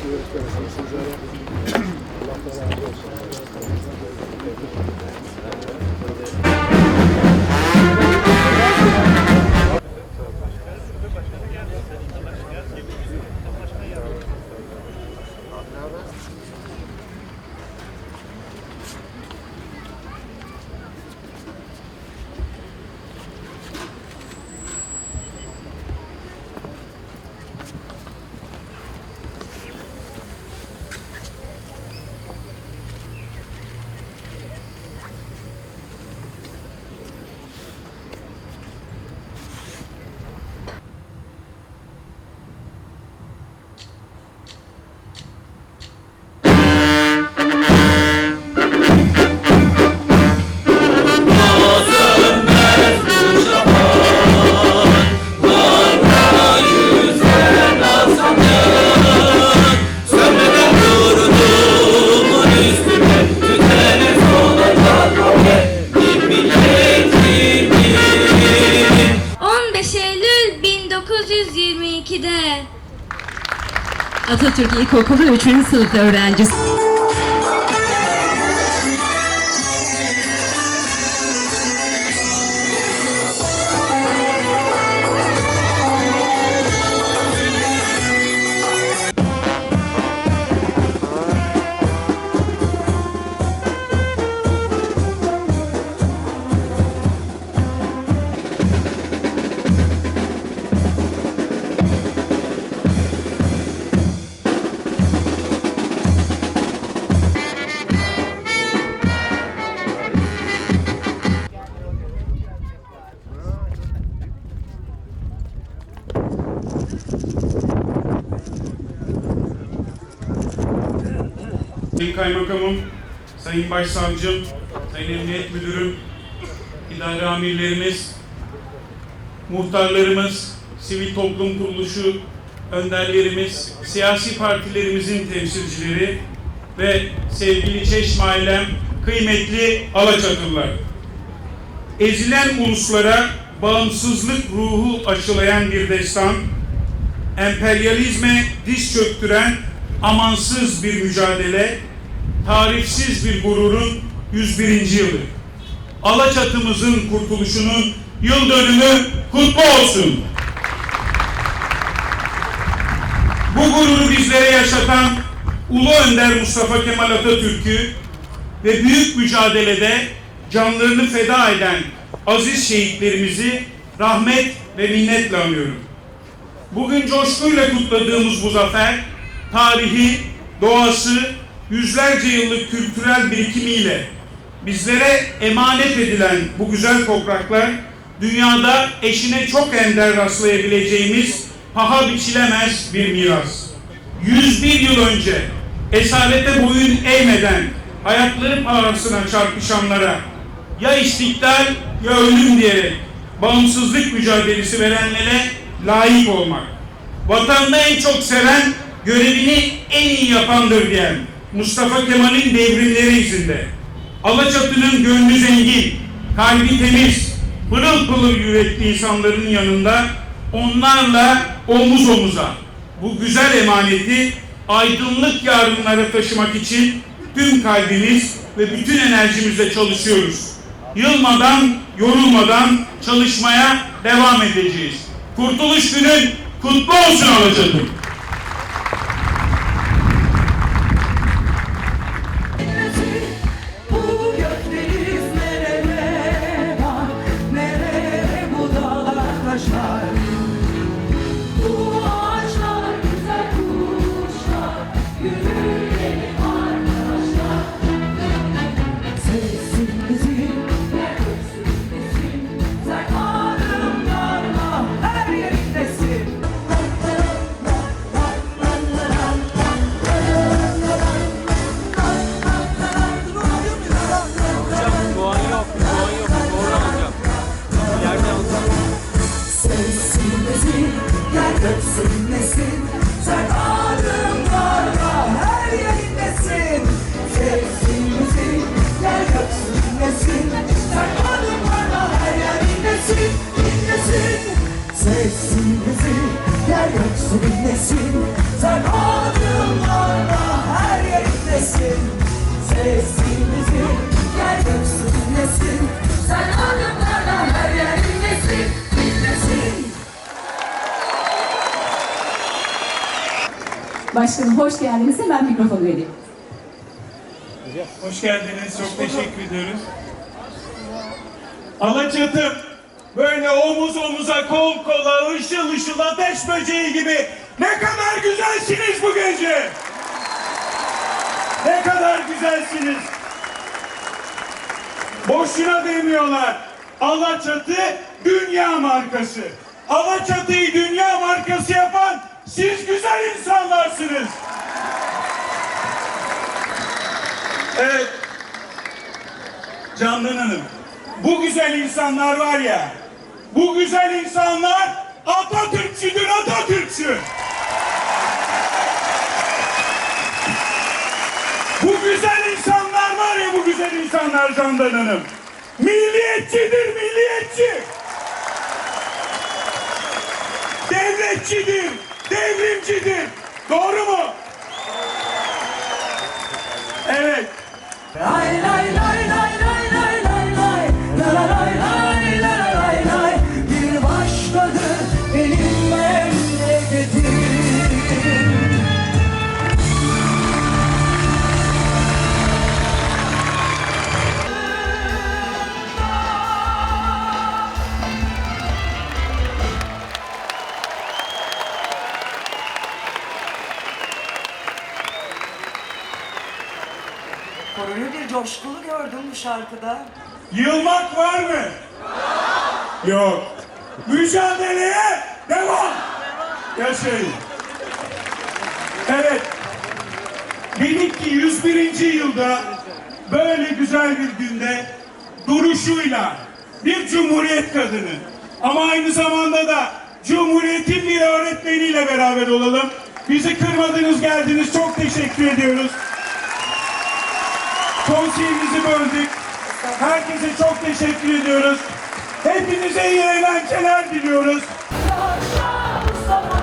teşekkür ederiz sizlere. Allah da razı olsun. Atatürk İlkokulu 3. sınıf öğrencisi. Sayın Kaymakamım, Sayın Başsavcım, Sayın Emniyet Müdürüm, idare amirlerimiz, muhtarlarımız, sivil toplum kuruluşu önderlerimiz, siyasi partilerimizin temsilcileri ve sevgili Çeşme ailem, kıymetli Alaçatlılar. Ezilen uluslara bağımsızlık ruhu aşılayan bir destan, emperyalizme diz çöktüren amansız bir mücadele, tarifsiz bir gururun 101. yılı. Alaçatımızın kurtuluşunun yıl dönümü kutlu olsun. Bu gururu bizlere yaşatan Ulu Önder Mustafa Kemal Atatürk'ü ve büyük mücadelede canlarını feda eden aziz şehitlerimizi rahmet ve minnetle anıyorum. Bugün coşkuyla kutladığımız bu zafer, tarihi, doğası, yüzlerce yıllık kültürel birikimiyle bizlere emanet edilen bu güzel topraklar, dünyada eşine çok ender rastlayabileceğimiz paha biçilemez bir miras. 101 yıl önce esarete boyun eğmeden hayatları pahasına çarpışanlara ya istiklal ya ölüm diyerek bağımsızlık mücadelesi verenlere layık olmak. Vatanını en çok seven, görevini en iyi yapandır diyen Mustafa Kemal'in devrimleri izinde. Alaçatı'nın gönlü zengin, kalbi temiz, pırıl pırıl yürekli insanların yanında onlarla omuz omuza bu güzel emaneti aydınlık yarınlara taşımak için tüm kalbimiz ve bütün enerjimizle çalışıyoruz. Yılmadan, yorulmadan çalışmaya devam edeceğiz. Kurtuluş günün kutlu olsun Alaçatı. Başkanım hoş geldiniz. Hemen mikrofonu vereyim. Hoş geldiniz. Çok teşekkür ediyoruz. Alaçatı böyle omuz omuza kol kola ışıl ışıl ateş böceği gibi ne kadar güzelsiniz bu gece. Ne kadar güzelsiniz. Boşuna demiyorlar. Alaçatı dünya markası. Alaçatı'yı dünya markası yapan siz güzel insanlarsınız. Evet. Candan Hanım, bu güzel insanlar var ya, bu güzel insanlar Atatürkçüdür Atatürkçü. Bu güzel insanlar var ya bu güzel insanlar Candan Hanım. Milliyetçidir milliyetçi. Devletçidir, devrimcidir. Doğru mu? Korunu bir coşkulu gördüm bu şarkıda. Yılmak var mı? Yok. Mücadeleye devam. Yaşayın. Evet. Dedik ki 101. yılda böyle güzel bir günde duruşuyla bir cumhuriyet kadını ama aynı zamanda da cumhuriyetin bir öğretmeniyle beraber olalım. Bizi kırmadınız geldiniz. Çok teşekkür ediyoruz konseyimizi böldük. Herkese çok teşekkür ediyoruz. Hepinize iyi eğlenceler diliyoruz. Mustafa, Mustafa.